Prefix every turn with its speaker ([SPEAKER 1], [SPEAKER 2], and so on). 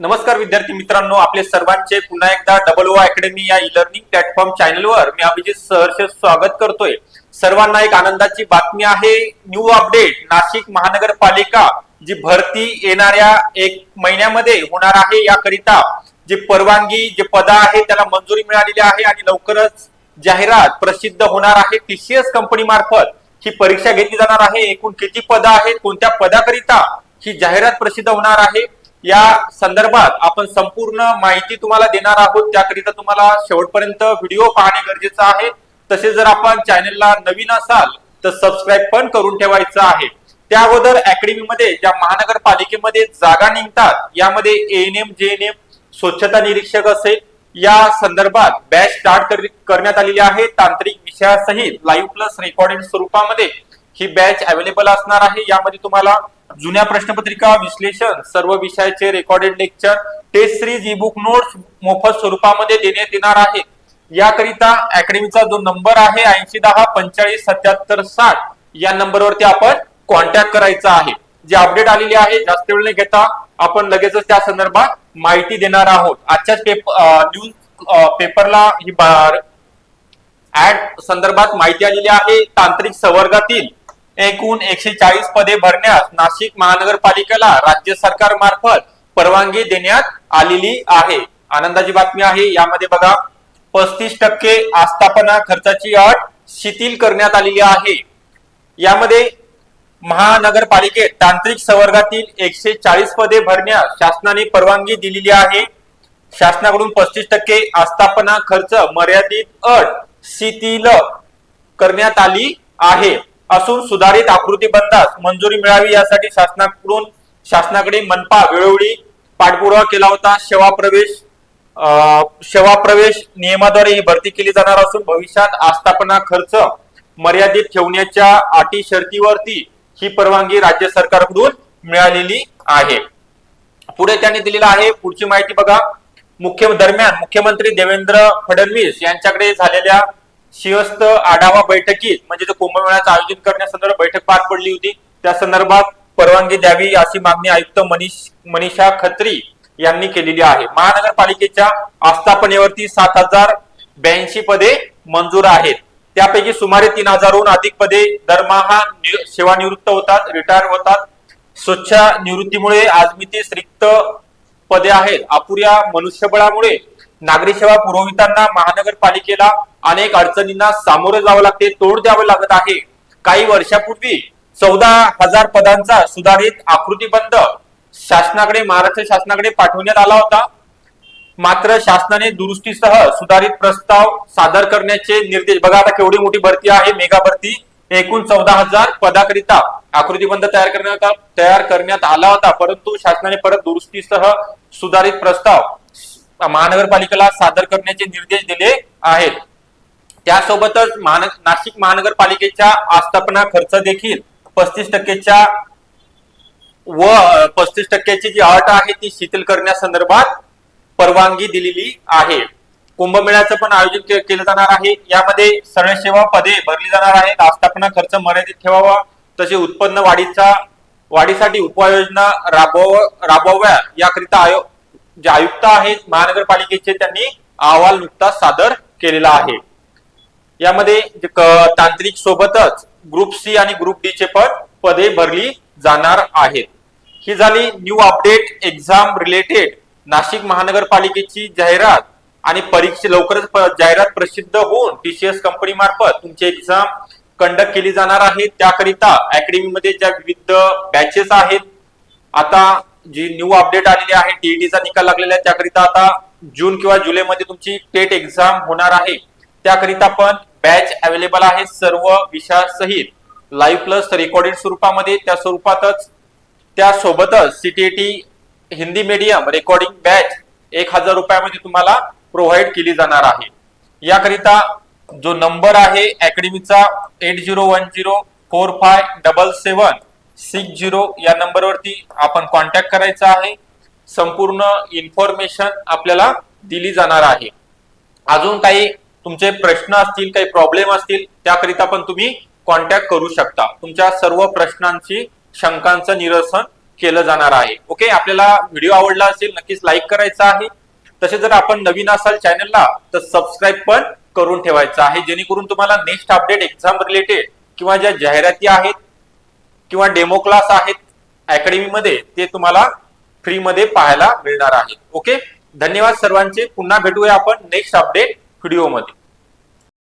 [SPEAKER 1] नमस्कार विद्यार्थी मित्रांनो आपले सर्वांचे पुन्हा एकदा डबल ओ अकॅडमी या ई लर्निंग प्लॅटफॉर्म चॅनलवर मी अभिजित सहर्ष स्वागत करतोय. सर्वांना एक आनंदाची बातमी आहे न्यू अपडेट नाशिक महानगरपालिका जी भरती येणाऱ्या एक महिन्यामध्ये होणार आहे याकरिता जे परवानगी जे पद आहे त्याला मंजुरी मिळालेली आहे आणि लवकरच जाहिरात प्रसिद्ध होणार आहे. टीसीएस कंपनी मार्फत ही परीक्षा घेतली जाणार आहे. एकूण किती पदं आहेत कोणत्या पदाकरिता ही जाहिरात प्रसिद्ध होणार आहे? या संदर्भात आपण संपूर्ण माहिती तुम्हाला देणार आहोत. त्याकरिता तुम्हाला शेवटपर्यंत व्हिडिओ पाहणे गरजेचं आहे. तसेच जर आपण चॅनलला नवीन असाल तर सबस्क्राईब पण करून ठेवायचं आहे. त्या अगोदर अकॅडमीमध्ये ज्या महानगरपालिकेमध्ये जागा निघतात यामध्ये एएनएम जेएनएम स्वच्छता निरीक्षक असेल. या संदर्भात बॅच स्टार्ट करण्यात आलेली आहे. तांत्रिक विषयासहित लाईव्ह प्लस रेकॉर्डेड स्वरूपामध्ये ही बॅच अवेलेबल असणार आहे. यामध्ये तुम्हाला जुन्या प्रश्नपत्रिका विश्लेषण सर्व विषयाचे recorded lecture test series E book notes मोफत स्वरूपामध्ये देण्यात येणार आहे. याकरिता अकॅडमीचा जो नंबर आहे ऐंशी दहा पंचेचाळीस सत्याहत्तर साठ या नंबरवरती आपण कॉन्टॅक्ट करायचा आहे. जे अपडेट आलेली आहे जास्त वेळ न घेता आपण लगेचच त्या संदर्भात माहिती देणार आहोत. आजच्याच पेपर न्यूज पेपरला ही ऍड संदर्भात माहिती आलेली आहे तांत्रिक संवर्गातील एकूण एकशे चाळीस पदे भरण्यास नाशिक महानगरपालिकेला राज्य सरकार मार्फत परवानगी देण्यात आलेली आहे. आनंदाची बातमी आहे यामध्ये बघा पस्तीस टक्के आस्थापना खर्चाची अट शिथिल करण्यात आलेली आहे. यामध्ये महानगरपालिकेत तांत्रिक संवर्गातील एकशे चाळीस पदे भरण्यास शासनाने परवानगी दिलेली आहे. शासनाकडून पस्तीस टक्के आस्थापना खर्च मर्यादित अट शिथिल करण्यात आली आहे. असून सुधारित आकृतीबंधास मंजुरी मिळावी यासाठी शासनाकडून शासनाकडे मनपा वेळोवेळी पाठपुरावा केला होता. सेवा प्रवेश अं, सेवा प्रवेश नियमाद्वारे ही भरती केली जाणार असून भविष्यात आस्थापना खर्च मर्यादित ठेवण्याच्या अटी शर्तीवरती ही परवानगी राज्य सरकारकडून मिळालेली आहे. पुढे त्यांनी दिलेला आहे. पुढची माहिती बघा. मुख्य दरम्यान मुख्यमंत्री देवेंद्र फडणवीस यांच्याकडे झालेल्या शिवस्त आढावा बैठकीत म्हणजे जो कुंभमेळ्याचं आयोजन करण्यासंदर्भात बैठक पार पडली होती. त्या संदर्भात परवानगी द्यावी अशी मागणी आयुक्त मनीष मनीषा खत्री यांनी केलेली आहे. महानगरपालिकेच्या आस्थापनेवरती सात हजार ब्याऐंशी पदे मंजूर आहेत. त्यापैकी सुमारे तीन हजारहून अधिक पदे दरमहा सेवानिवृत्त होतात रिटायर होतात. स्वच्छ निवृत्तीमुळे आजमितीस रिक्त पदे आहेत. अपुऱ्या मनुष्यबळामुळे नागरी सेवा पुरवितांना महानगरपालिकेला अनेक अडचणींना सामोरे जावं लागते तोड द्यावं लागत आहे. काही वर्षापूर्वी चौदा हजार पदांचा सुधारित आकृतीबंध शासनाकडे महाराष्ट्र शासनाकडे पाठवण्यात आला होता. मात्र शासनाने दुरुस्तीसह सुधारित प्रस्ताव सादर करण्याचे निर्देश बघा आता केवढी मोठी भरती आहे मेगा भरती. एकूण चौदा हजार पदाकरिता आकृतीबंध तयार करण्यात तयार करण्यात आला होता. परंतु शासनाने परत दुरुस्तीसह सुधारित प्रस्ताव महानगरपालिकेला सादर करण्याचे निर्देश दिले आहेत. त्यासोबतच महान नाशिक महानगरपालिकेच्या आस्थापना खर्च देखील पस्तीस टक्केच्या व पस्तीस टक्क्याची जी अट आहे ती शिथिल करण्यासंदर्भात परवानगी दिलेली आहे. कुंभमेळ्याचं पण आयोजन केलं जाणार आहे. यामध्ये सरळ सेवा पदे भरली जाणार आहेत. आस्थापना खर्च मर्यादित ठेवावा. तसे उत्पन्न वाढीचा वाढीसाठी उपाययोजना राबव राबवाव्या याकरिता आयोग जे आयुक्त आहेत महानगरपालिकेचे त्यांनी अहवाल नुकताच सादर केलेला आहे. यामध्ये तांत्रिक सोबतच ग्रुप सी आणि ग्रुप डी चे पण पदे भरली जाणार आहेत. ही झाली new update exam related Nashik महानगरपालिकेची जाहिरात आणि परीक्षे लवकरच जाहिरात प्रसिद्ध होऊन टीसीएस कंपनी मार्फत तुमची एक्झाम कंडक्ट केली जाणार आहे. त्याकरिता अकॅडमीमध्ये ज्या विविध बॅचेस आहेत आता जी न्यू अपडेट आलेली आहे टीईटीचा निकाल लागलेला आहे त्याकरिता आता जून किंवा जुलैमध्ये तुमची टेट एक्झाम होणार आहे. त्याकरिता पण बॅच अवेलेबल आहे सर्व विषयासहित. लाईव्ह प्लस रेकॉर्डेड स्वरूपामध्ये त्या स्वरूपातच त्यासोबतच CTT Hindi medium recording batch एक हजार रुपयामध्ये तुम्हाला प्रोव्हाइड केली जाणार आहे. याकरिता जो नंबर आहे अकॅडमीचा eight zero one zero four five double seven six zero या नंबरवरती आपण कॉन्टॅक्ट करायचा आहे. संपूर्ण इन्फॉर्मेशन आपल्याला दिली जाणार आहे. अजून काही तुमचे प्रश्न असतील काही प्रॉब्लेम असतील त्याकरिता पण तुम्ही कॉन्टॅक्ट करू शकता. तुमच्या सर्व प्रश्नांची शंकांचं निरसन केलं जाणार आहे. ओके आपल्याला व्हिडिओ आवडला असेल नक्कीच लाईक करायचा आहे. तसे जर आपण नवीन असाल चॅनलला तर सबस्क्राईब पण करून ठेवायचं आहे. जेणेकरून तुम्हाला नेक्स्ट अपडेट एक्झाम रिलेटेड किंवा ज्या जाहिराती आहेत किंवा डेमो क्लास आहेत अकॅडमीमध्ये ते तुम्हाला फ्रीमध्ये पाहायला मिळणार आहे ओके धन्यवाद सर्वांचे. पुन्हा भेटूया आपण नेक्स्ट अपडेट व्हिडिओमध्ये